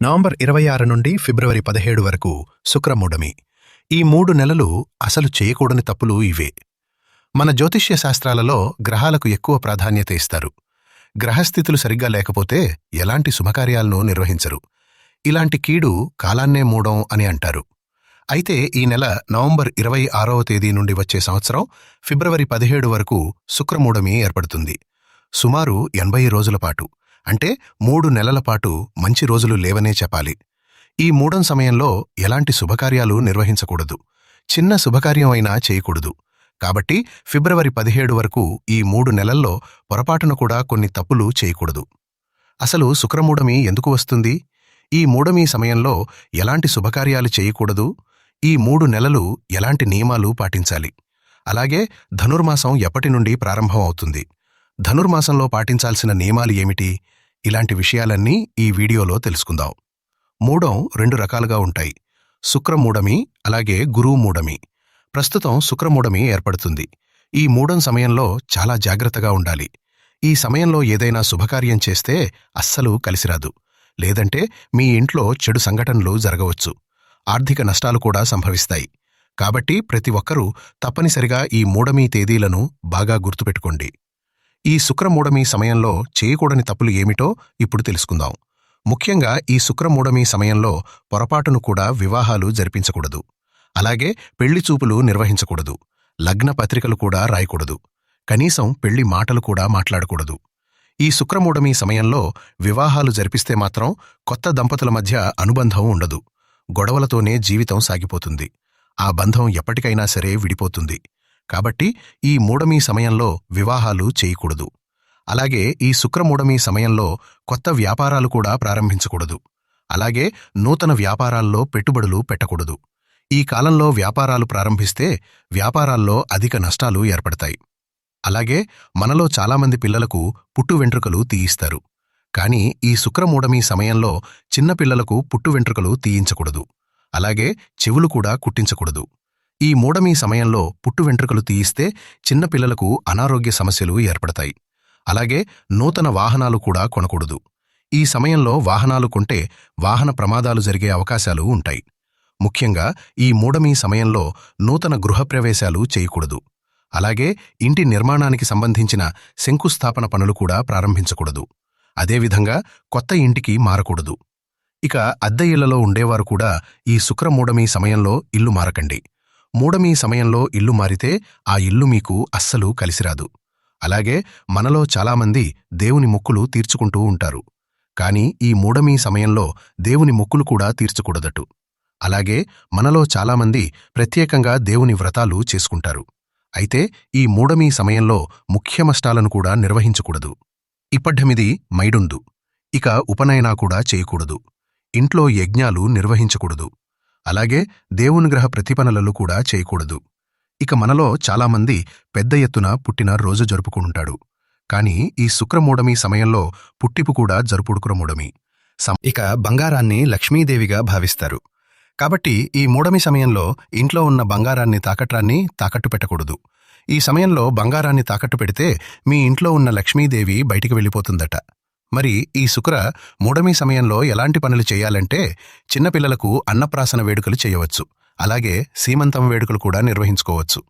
November ఇరవై ఆరు నుండి ఫిబ్రవరి పదిహేడు వరకు శుక్రమూఢమి. ఈ మూడు నెలలు అసలు చేయకూడని తప్పులు ఇవే. మన జ్యోతిష్య శాస్త్రాలలో గ్రహాలకు ఎక్కువ ప్రాధాన్యత ఇస్తారు. గ్రహస్థితులు సరిగ్గా లేకపోతే ఎలాంటి శుభకార్యాలను నిర్వహించరు. ఇలాంటి కీడు కాలాన్నే మూడం అని అంటారు. అయితే ఈ నెల నవంబర్ ఇరవై ఆరవ తేదీ నుండి వచ్చే సంవత్సరం ఫిబ్రవరి పదిహేడు వరకు శుక్రమూఢమి ఏర్పడుతుంది. సుమారు ఎనభై రోజుల పాటు. అంటే మూడు నెలల పాటు మంచి రోజులు లేవనే చెప్పాలి. ఈ మూడం సమయంలో ఎలాంటి శుభకార్యాలు నిర్వహించకూడదు. చిన్న శుభకార్యం అయినా చేయకూడదు. కాబట్టి ఫిబ్రవరి పదిహేడు వరకు ఈ మూడు నెలల్లో పొరపాటున కూడా కొన్ని తప్పులు చేయకూడదు. అసలు శుక్రమూఢమి ఎందుకు వస్తుంది? ఈ మూఢమి సమయంలో ఎలాంటి శుభకార్యాలు చేయకూడదు? ఈ మూడు నెలలు ఎలాంటి నియమాలు పాటించాలి? అలాగే ధనుర్మాసం ఎప్పటి నుండి ప్రారంభం అవుతుంది ధనుర్మాసంలో పాటించాల్సిన నియమాలు ఏమిటి? ఇలాంటి విషయాలన్నీ ఈ వీడియోలో తెలుసుకుందాం. మూడం రెండు రకాలుగా ఉంటాయి. శుక్రమూఢమి అలాగే గురువు మూడమి ప్రస్తుతం శుక్రమూఢమి ఏర్పడుతుంది. ఈ మూడం సమయంలో చాలా జాగ్రత్తగా ఉండాలి. ఈ సమయంలో ఏదైనా శుభకార్యం చేస్తే అస్సలు కలిసిరాదు. లేదంటే మీ ఇంట్లో చెడు సంఘటనలు జరగవచ్చు. ఆర్థిక నష్టాలు కూడా సంభవిస్తాయి. కాబట్టి ప్రతి ఒక్కరూ తప్పనిసరిగా ఈ మూడమీ తేదీలను బాగా గుర్తుపెట్టుకోండి. ఈ శుక్రమూఢమి సమయంలో చేయకూడని తప్పులు ఏమిటో ఇప్పుడు తెలుసుకుందాం. ముఖ్యంగా ఈ శుక్రమూఢమి సమయంలో పొరపాటును కూడా వివాహాలు జరిపించకూడదు. అలాగే పెళ్ళి చూపులు నిర్వహించకూడదు. లగ్న పత్రికలు కూడా రాయకూడదు. కనీసం పెళ్ళి మాటలు కూడా మాట్లాడకూడదు. ఈ శుక్రమూఢమి సమయంలో వివాహాలు జరిపిస్తే మాత్రం కొత్త దంపతుల మధ్య అనుబంధం ఉండదు. గొడవలతోనే జీవితం సాగిపోతుంది. ఆ బంధం ఎప్పటికైనా సరే విడిపోతుంది. కాబట్టి ఈ మూఢమీ సమయంలో వివాహాలు చేయకూడదు. అలాగే ఈ శుక్రమూడమి సమయంలో కొత్త వ్యాపారాలు కూడా ప్రారంభించకూడదు. అలాగే నూతన వ్యాపారాల్లో పెట్టుబడులు పెట్టకూడదు. ఈ కాలంలో వ్యాపారాలు ప్రారంభిస్తే వ్యాపారాల్లో అధిక నష్టాలు ఏర్పడతాయి. అలాగే మనలో చాలామంది పిల్లలకు పుట్టు వెంట్రుకలు తీయిస్తారు. కాని ఈ శుక్రమూడమి సమయంలో చిన్నపిల్లలకు పుట్టు వెంట్రుకలు తీయించకూడదు. అలాగే చెవులు కూడా కుట్టించకూడదు. ఈ మూడమీ సమయంలో పుట్టు వెంట్రుకలు తీయిస్తే చిన్నపిల్లలకు అనారోగ్య సమస్యలు ఏర్పడతాయి. అలాగే నూతన వాహనాలు కూడా కొనకూడదు. ఈ సమయంలో వాహనాలు కొంటే వాహన ప్రమాదాలు జరిగే అవకాశాలు ఉంటాయి. ముఖ్యంగా ఈ మూడమీ సమయంలో నూతన గృహప్రవేశాలు చేయకూడదు. అలాగే ఇంటి నిర్మాణానికి సంబంధించిన శంకుస్థాపన పనులు కూడా ప్రారంభించకూడదు. అదేవిధంగా కొత్త ఇంటికి మారకూడదు. ఇక అద్దె ఇళ్ళలో ఉండేవారు కూడా ఈ శుక్రమూడమీ సమయంలో ఇల్లు మారకండి. మూడమీ సమయంలో ఇల్లు మారితే ఆ ఇల్లు మీకు అస్సలు కలిసిరాదు. అలాగే మనలో చాలామంది దేవుని మొక్కులు తీర్చుకుంటూ ఉంటారు. కాని ఈ మూడమీ సమయంలో దేవుని మొక్కులు కూడా తీర్చకూడదటు. అలాగే మనలో చాలామంది ప్రత్యేకంగా దేవుని వ్రతాలు చేసుకుంటారు. అయితే ఈ మూడమీ సమయంలో ముఖ్యమష్టాలను కూడా నిర్వహించకూడదు. ఇప్పడ్డమిది మైడుందు. ఇక ఉపనయనా కూడా చేయకూడదు. ఇంట్లో యజ్ఞాలు నిర్వహించకూడదు. అలాగే దేవుని గ్రహ ప్రతిపనలలు కూడా చేయకూడదు. ఇక మనలో చాలామంది పెద్ద ఎత్తున పుట్టిన రోజు జరుపుకుంటాడు. కాని ఈ శుక్రమూఢమి సమయంలో పుట్టిపు కూడా జరుపుడుకురమూఢమి ఇక బంగారాన్ని లక్ష్మీదేవిగా భావిస్తారు. కాబట్టి ఈ మూడమి సమయంలో ఇంట్లో ఉన్న బంగారాన్ని తాకట్రాన్ని తాకట్టు పెట్టకూడదు. ఈ సమయంలో బంగారాన్ని తాకట్టు పెడితే మీ ఇంట్లో ఉన్న లక్ష్మీదేవి బయటికి వెళ్ళిపోతుందట. మరి ఈ శుక్ర మూడమి సమయంలో ఎలాంటి పనులు చేయాలంటే చిన్నపిల్లలకు అన్నప్రాసన వేడుకలు చేయవచ్చు. అలాగే సీమంతం వేడుకలు కూడా నిర్వహించుకోవచ్చు.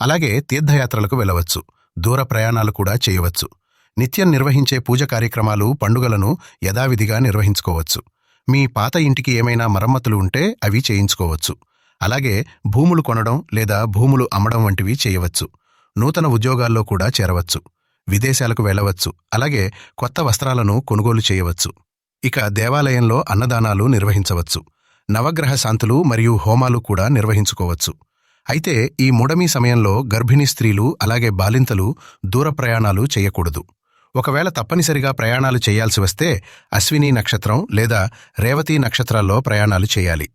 అలాగే తీర్థయాత్రలకు వెళ్ళవచ్చు. దూర ప్రయాణాలు కూడా చేయవచ్చు. నిత్యం నిర్వహించే పూజ కార్యక్రమాలు పండుగలను యథావిధిగా నిర్వహించుకోవచ్చు. మీ పాత ఇంటికి ఏమైనా మరమ్మతులు ఉంటే అవి చేయించుకోవచ్చు. అలాగే భూములు కొనడం లేదా భూములు అమ్మడం వంటివి చేయవచ్చు. నూతన ఉద్యోగాల్లో కూడా చేరవచ్చు. విదేశాలకు వెళ్ళవచ్చు. అలాగే కొత్త వస్త్రాలను కొనుగోలు చేయవచ్చు. ఇక దేవాలయంలో అన్నదానాలు నిర్వహించవచ్చు. నవగ్రహ శాంతులు మరియు హోమాలు కూడా నిర్వహించుకోవచ్చు. అయితే ఈ ముడమి సమయంలో గర్భిణీ స్త్రీలు అలాగే బాలింతలు దూర ప్రయాణాలు చేయకూడదు. ఒకవేళ తప్పనిసరిగా ప్రయాణాలు చేయాల్సి వస్తే అశ్విని నక్షత్రం లేదా రేవతి నక్షత్రాల్లో ప్రయాణాలు చేయాలి.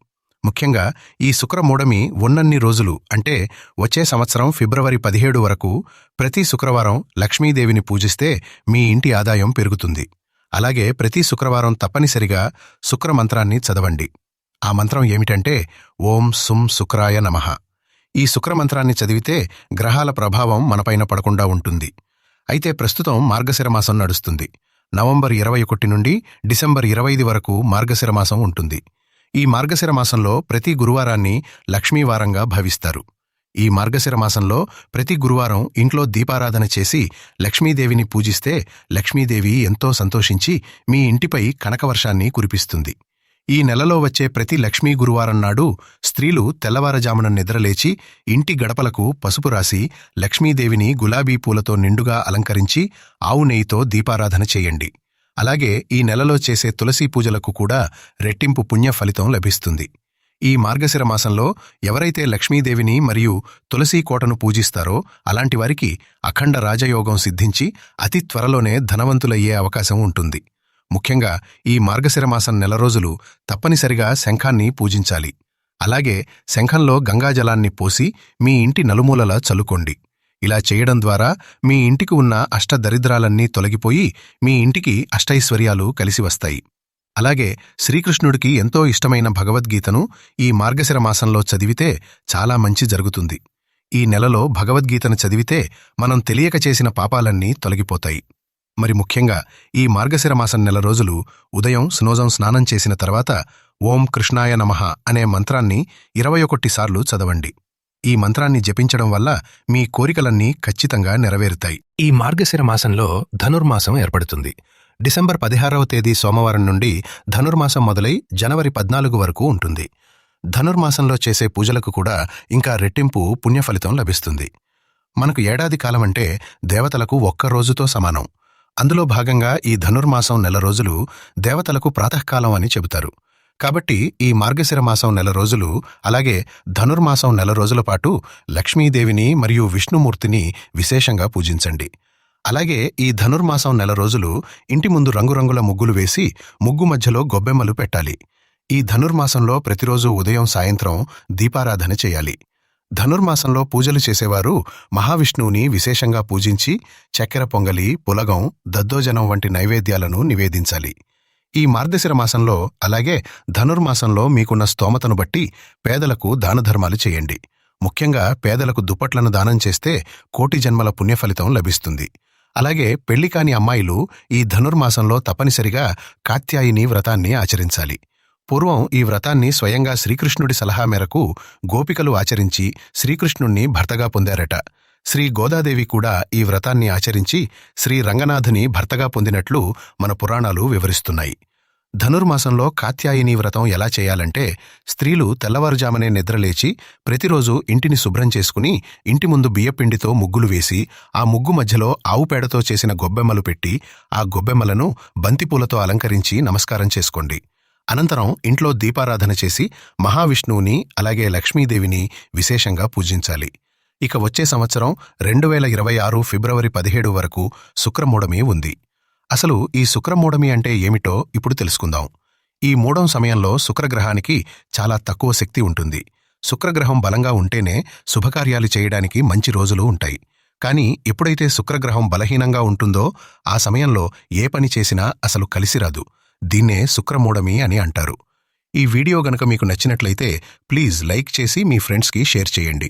ముఖ్యంగా ఈ శుక్రమూడమి ఉన్నన్ని రోజులు అంటే వచ్చే సంవత్సరం ఫిబ్రవరి పదిహేడు వరకు ప్రతి శుక్రవారం లక్ష్మీదేవిని పూజిస్తే మీ ఇంటి ఆదాయం పెరుగుతుంది. అలాగే ప్రతి శుక్రవారం తప్పనిసరిగా శుక్రమంత్రాన్ని చదవండి. ఆ మంత్రం ఏమిటంటే ఓం సుం శుక్రాయ నమః. ఈ శుక్రమంత్రాన్ని చదివితే గ్రహాల ప్రభావం మనపైన పడకుండా ఉంటుంది. అయితే ప్రస్తుతం మార్గశిరమాసం నడుస్తుంది. నవంబర్ ఇరవై ఒకటి నుండి డిసెంబర్ ఇరవై వరకు మార్గశిరమాసం ఉంటుంది. ఈ మార్గశిర మాసంలో ప్రతి గురువారాన్ని లక్ష్మీవారంగా భావిస్తారు. ఈ మార్గశిర మాసంలో ప్రతి గురువారం ఇంట్లో దీపారాధన చేసి లక్ష్మీదేవిని పూజిస్తే లక్ష్మీదేవి ఎంతో సంతోషించి మీ ఇంటిపై కనకవర్షాన్ని కురిపిస్తుంది. ఈ నెలలో వచ్చే ప్రతి లక్ష్మీ గురువారం నాడు స్త్రీలు తెల్లవారజామున నిద్రలేచి ఇంటి గడపలకు పసుపు రాసి లక్ష్మీదేవిని గులాబీ పూలతో నిండుగా అలంకరించి ఆవు నెయ్యితో దీపారాధన చేయండి. అలాగే ఈ నెలలో చేసే తులసీ పూజలకు కూడా రెట్టింపు పుణ్య ఫలితం లభిస్తుంది. ఈ మార్గశిర మాసంలో ఎవరైతే లక్ష్మీదేవిని మరియు తులసీ కోటను పూజిస్తారో అలాంటి వారికి అఖండ రాజయోగం సిద్ధించి అతి త్వరలోనే ధనవంతులయ్యే అవకాశం ఉంటుంది. ముఖ్యంగా ఈ మార్గశిర మాసం నెల రోజులు తప్పనిసరిగా శంఖాన్ని పూజించాలి. అలాగే శంఖంలో గంగాజలాన్ని పోసి మీ ఇంటి నలుమూలలా చల్లుకోండి. ఇలా చేయడం ద్వారా మీ ఇంటికి ఉన్న అష్టదరిద్రాలన్నీ తొలగిపోయి మీ ఇంటికి అష్టైశ్వర్యాలు కలిసివస్తాయి అలాగే శ్రీకృష్ణుడికి ఎంతో ఇష్టమైన భగవద్గీతను ఈ మార్గశిర మాసంలో చదివితే చాలా మంచి జరుగుతుంది. ఈ నెలలో భగవద్గీతను చదివితే మనం తెలియక చేసిన పాపాలన్నీ తొలగిపోతాయి. మరి ముఖ్యంగా ఈ మార్గశిర మాసం నెల రోజులు ఉదయం స్నోజం స్నానం చేసిన తర్వాత ఓం కృష్ణాయ నమః అనే మంత్రాన్ని ఇరవై ఒకటి సార్లు చదవండి. ఈ మంత్రాన్ని జపించడం వల్ల మీ కోరికలన్నీ ఖచ్చితంగా నెరవేరుతాయి. ఈ మార్గశిర మాసంలో ధనుర్మాసం ఏర్పడుతుంది. డిసెంబర్ పదిహారవ తేదీ సోమవారం నుండి ధనుర్మాసం మొదలై జనవరి పద్నాలుగు వరకు ఉంటుంది. ధనుర్మాసంలో చేసే పూజలకు కూడా ఇంకా రెట్టింపు పుణ్యఫలితం లభిస్తుంది. మనకు ఏడాది కాలమంటే దేవతలకు ఒక్క రోజుతో సమానం. అందులో భాగంగా ఈ ధనుర్మాసం నెల రోజులు దేవతలకు ప్రాతకాలం అని చెబుతారు. కాబట్టి ఈ మార్గశిర మాసం నెల రోజులు అలాగే ధనుర్మాసం నెల రోజుల పాటు లక్ష్మీదేవిని మరియు విష్ణుమూర్తిని విశేషంగా పూజించండి. అలాగే ఈ ధనుర్మాసం నెల రోజులు ఇంటి ముందు రంగురంగుల ముగ్గులు వేసి ముగ్గు మధ్యలో గొబ్బెమ్మలు పెట్టాలి. ఈ ధనుర్మాసంలో ప్రతిరోజు ఉదయం సాయంత్రం దీపారాధన చేయాలి. ధనుర్మాసంలో పూజలు చేసేవారు మహావిష్ణువుని విశేషంగా పూజించి చక్కెర పొంగలి పులగం దద్దోజనం వంటి నైవేద్యాలను నివేదించాలి. ఈ మార్గశిర మాసంలో అలాగే ధనుర్మాసంలో మీకున్న స్తోమతను బట్టి పేదలకు దానధర్మాలు చేయండి. ముఖ్యంగా పేదలకు దుప్పట్లను దానం చేస్తే కోటి జన్మల పుణ్యఫలితం లభిస్తుంది. అలాగే పెళ్ళి కాని అమ్మాయిలు ఈ ధనుర్మాసంలో తప్పనిసరిగా కాత్యాయిని వ్రతాన్ని ఆచరించాలి. పూర్వం ఈ వ్రతాన్ని స్వయంగా శ్రీకృష్ణుడి సలహా మేరకు గోపికలు ఆచరించి శ్రీకృష్ణుణ్ణి భర్తగా పొందారట. శ్రీ గోదాదేవి కూడా ఈ వ్రతాన్ని ఆచరించి శ్రీ రంగనాథుని భర్తగా పొందినట్లు మన పురాణాలు వివరిస్తున్నాయి. ధనుర్మాసంలో కాత్యాయిని వ్రతం ఎలా చేయాలంటే స్త్రీలు తెల్లవారుజామనే నిద్రలేచి ప్రతిరోజు ఇంటిని శుభ్రం చేసుకుని ఇంటి ముందు బియ్యపిండితో ముగ్గులు వేసి ఆ ముగ్గు మధ్యలో ఆవు పేడతో చేసిన గొబ్బెమ్మలు పెట్టి ఆ గొబ్బెమ్మలను బంతిపూలతో అలంకరించి నమస్కారం చేసుకోండి. అనంతరం ఇంట్లో దీపారాధన చేసి మహావిష్ణువుని అలాగే లక్ష్మీదేవిని విశేషంగా పూజించాలి. ఇక వచ్చే సంవత్సరం రెండు వేల ఇరవై ఆరు ఫిబ్రవరి పదిహేడు వరకు శుక్రమూఢమి ఉంది. అసలు ఈ శుక్రమూఢమి అంటే ఏమిటో ఇప్పుడు తెలుసుకుందాం. ఈ మూఢం సమయంలో శుక్రగ్రహానికి చాలా తక్కువ శక్తి ఉంటుంది. శుక్రగ్రహం బలంగా ఉంటేనే శుభకార్యాలు చేయడానికి మంచి రోజులు ఉంటాయి. కానీ ఎప్పుడైతే శుక్రగ్రహం బలహీనంగా ఉంటుందో ఆ సమయంలో ఏ పని చేసినా అసలు కలిసిరాదు దీన్నే శుక్రమూఢమి అని అంటారు. ఈ వీడియో గనక మీకు నచ్చినట్లయితే ప్లీజ్ లైక్ చేసి మీ ఫ్రెండ్స్కి షేర్ చేయండి.